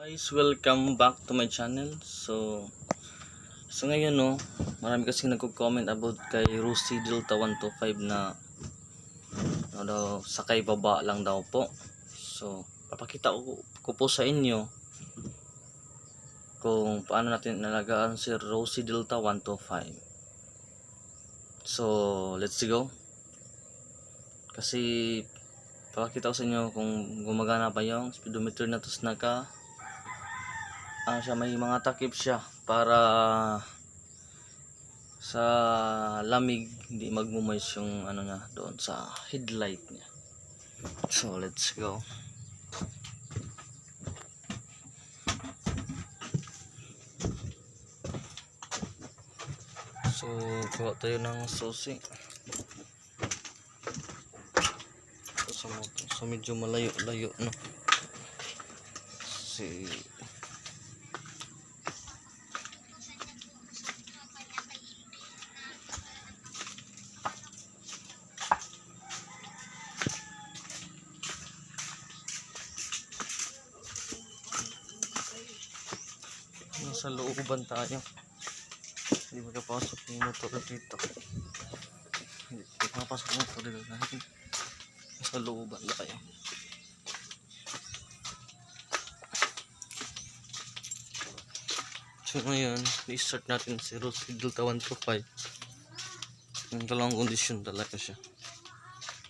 Guys, welcome back to my channel. So, so ngayon no, marami kasi nagko-comment about kay Rusty Delta 125 na ano daw, sakay baba lang daw po. So, papakita ko, ko po sa inyo kung paano natin nalagaan si Rosie Delta 125. So, let's go. Kasi papakita ko sa inyo kung gumagana pa yung speedometer na tapos naka ano siya may mga takip siya para sa lamig hindi magmumoist yung ano niya doon sa headlight niya. So let's go. So kuha tayo ng susi. So medyo malayo layo no? Si Nasa looban tayo. Hindi makapasok yung motor dito. Hindi makapasok yung motor dito dahil nasa looban tayo. So ngayon, i-start natin si Rossi Delta 125. Yung dalawang kondisyon talaga siya.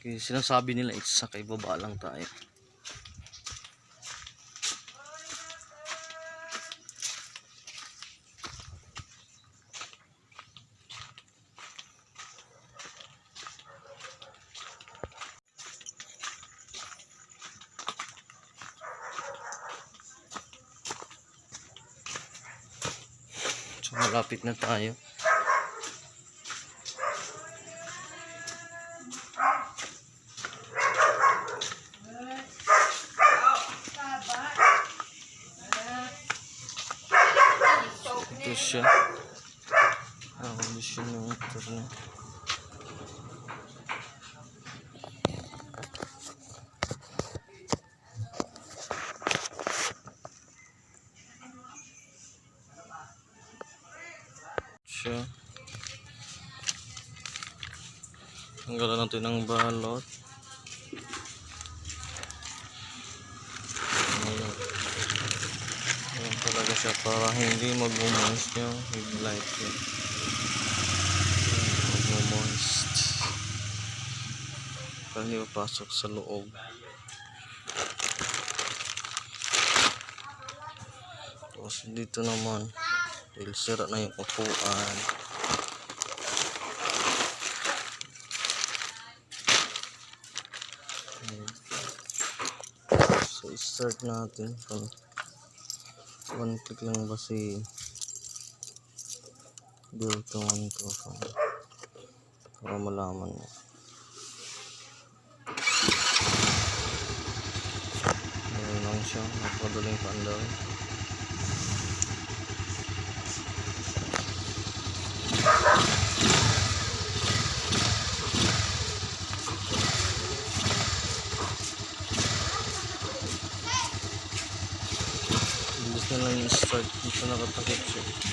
Kasi sinasabi nila isa kay baba lang tayo. So malapit na tayo. Ito siya. Ang kondisyon ng motor niya. Siya. Tanggalan natin ng balot. Ayan. Ayan talaga siya para hindi mag-moist yung headlight niya. Mag-moist. Para hindi mapasok sa loob. Tapos dito naman dahil sira na yung upuan. So start natin. Kung one click lang ba si build to one to para malaman mo. Ayan lang siya. Napadaling pandal Na lang yung start dito nakatakip siya.